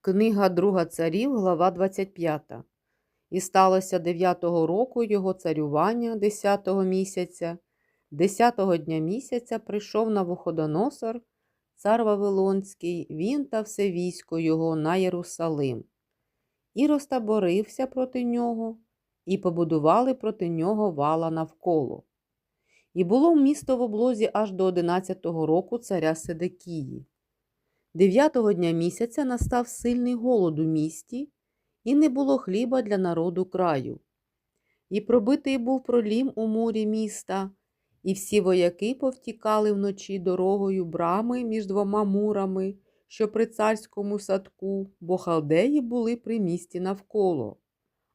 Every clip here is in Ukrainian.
Книга Друга царів, глава 25. І сталося дев'ятого року його царювання, десятого місяця. Десятого дня місяця прийшов Навуходоносор, цар Вавилонський, він та все військо його на Єрусалим. І розтаборився проти нього, і побудували проти нього вала навколо. І було місто в облозі аж до одинадцятого року царя Седекії. Дев'ятого дня місяця настав сильний голод у місті, і не було хліба для народу краю. І пробитий був пролім у мурі міста, і всі вояки повтікали вночі дорогою брами між двома мурами, що при царському садку, бо халдеї були при місті навколо,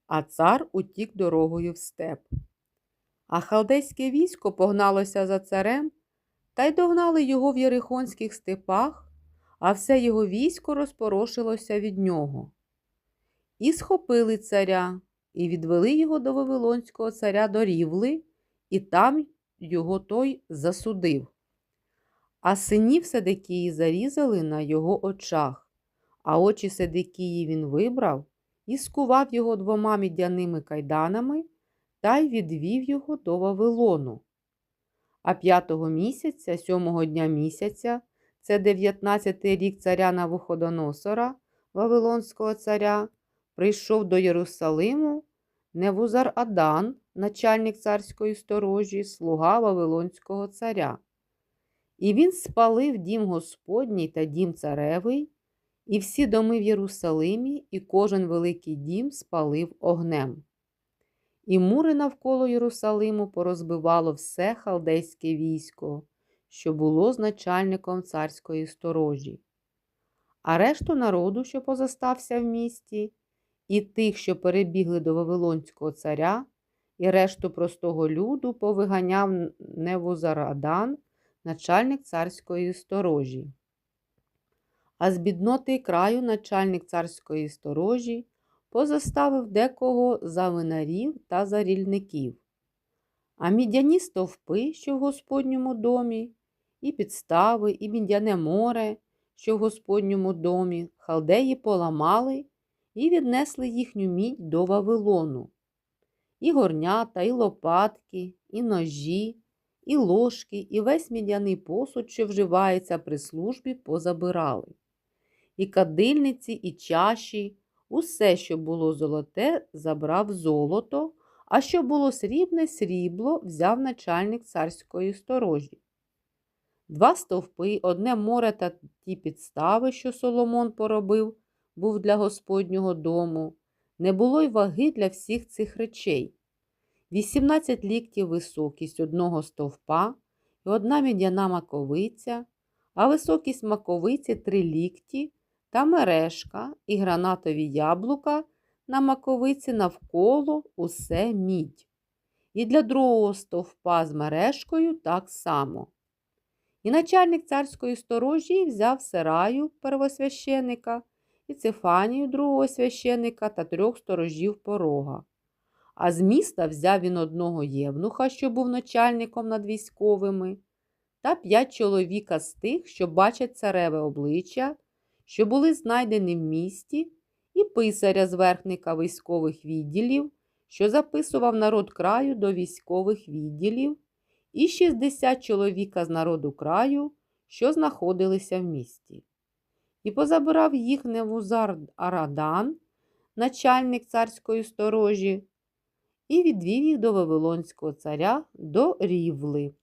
а цар утік дорогою в степ. А халдейське військо погналося за царем та й догнали його в Єрихонських степах а все його військо розпорошилося від нього. І схопили царя, і відвели його до Вавилонського царя до Рівли, і там його той засудив. А синів Седекії зарізали на його очах, а очі Седекії він вибрав і скував його двома мідяними кайданами та й відвів його до Вавилону. А п'ятого місяця, сьомого дня місяця, це 19-й рік царя Навуходоносора, Вавилонського царя, прийшов до Єрусалиму Невузар Адан, начальник царської сторожі, слуга Вавилонського царя. І він спалив дім Господній та дім царевий, і всі доми в Єрусалимі, і кожен великий дім спалив огнем. І мури навколо Єрусалиму порозбивало все халдейське військо що було з начальником царської сторожі. А решту народу, що позостався в місті, і тих, що перебігли до Вавилонського царя, і решту простого люду повиганяв Невузарадан, начальник царської сторожі. А з бідноти краю начальник царської сторожі позаставив декого за винарів та за рільників. А мідяні стовпи, що в Господньому домі, і підстави, і мідяне море, що в Господньому домі, халдеї поламали і віднесли їхню мідь до Вавилону. І горнята, і лопатки, і ножі, і ложки, і весь мідяний посуд, що вживається при службі, позабирали. І кадильниці, і чаші, усе, що було золоте, забрав золото, а що було срібне, срібло взяв начальник царської сторожі два стовпи, одне море та ті підстави, що Соломон поробив, був для Господнього дому. Не було й ваги для всіх цих речей. Вісімнадцять ліктів високість одного стовпа і одна мідяна маковиця, а високість маковиці три лікті та мережка і гранатові яблука на маковиці навколо усе мідь. І для другого стовпа з мережкою так само. І начальник царської сторожі взяв Сераю первосвященика і Цефанію другого священика та трьох сторожів порога. А з міста взяв він одного євнуха, що був начальником над військовими, та п'ять чоловіка з тих, що бачать цареве обличчя, що були знайдені в місті, і писаря з верхника військових відділів, що записував народ краю до військових відділів і 60 чоловіка з народу краю, що знаходилися в місті. І позабирав їх Невузар Арадан, начальник царської сторожі, і відвів їх до Вавилонського царя до рівли.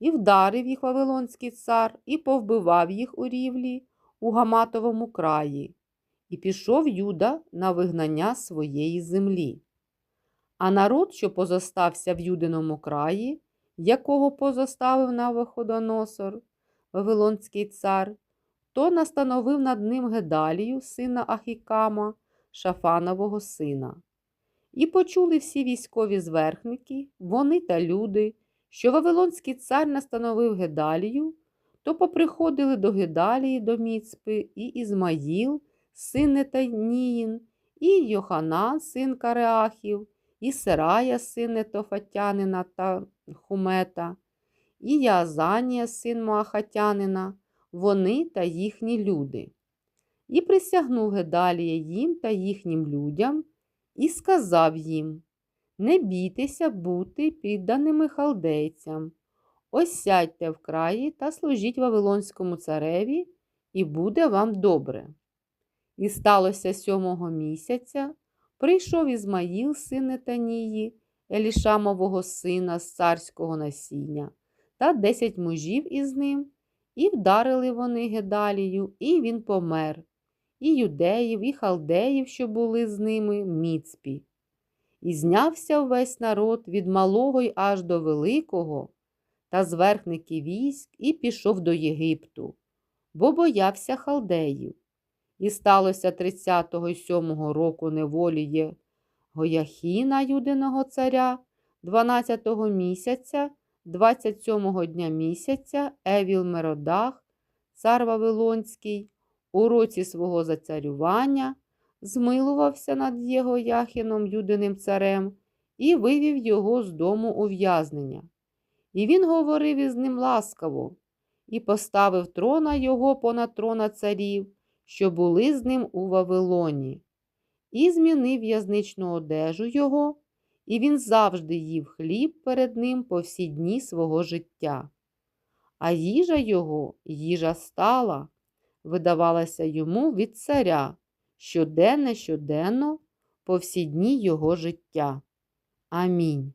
І вдарив їх Вавилонський цар, і повбивав їх у рівлі у Гаматовому краї, і пішов Юда на вигнання своєї землі. А народ, що позостався в Юдиному краї, якого позоставив Навуходоносор, Вавилонський цар, то настановив над ним Гедалію, сина Ахікама, Шафанового сина. І почули всі військові зверхники, вони та люди, що Вавилонський цар настановив Гедалію, то поприходили до Гедалії до Міцпи і Ізмаїл, син Нетаніїн, і Йоханан, син Кареахів, і Серая, син Нетофатянина та Хумета, і Язанія, син Моахатянина, вони та їхні люди. І присягнув Гедалія їм та їхнім людям і сказав їм Не бійтеся бути підданими халдейцям. Ось сядьте в краї та служіть Вавилонському цареві, і буде вам добре. І сталося сьомого місяця, прийшов Ізмаїл, син Нетанії, Елішамового сина з царського насіння, та десять мужів із ним, і вдарили вони Гедалію, і він помер, і юдеїв, і халдеїв, що були з ними, міцпі. І знявся весь народ від малого й аж до великого, та з військ, і пішов до Єгипту, бо боявся халдеїв. І сталося 37-го й 7-го року неволі Гояхіна, юдиного царя, 12-го місяця, 27-го дня місяця, Евіл Меродах, цар Вавилонський, у році свого зацарювання, змилувався над його Яхіном, юдиним царем, і вивів його з дому ув'язнення. І він говорив із ним ласкаво, і поставив трона його понад трона царів, що були з ним у Вавилоні, і змінив в'язничну одежу його, і він завжди їв хліб перед ним по всі дні свого життя. А їжа його, їжа стала, видавалася йому від царя щоденно, щоденно, по всі дні його життя. Амінь.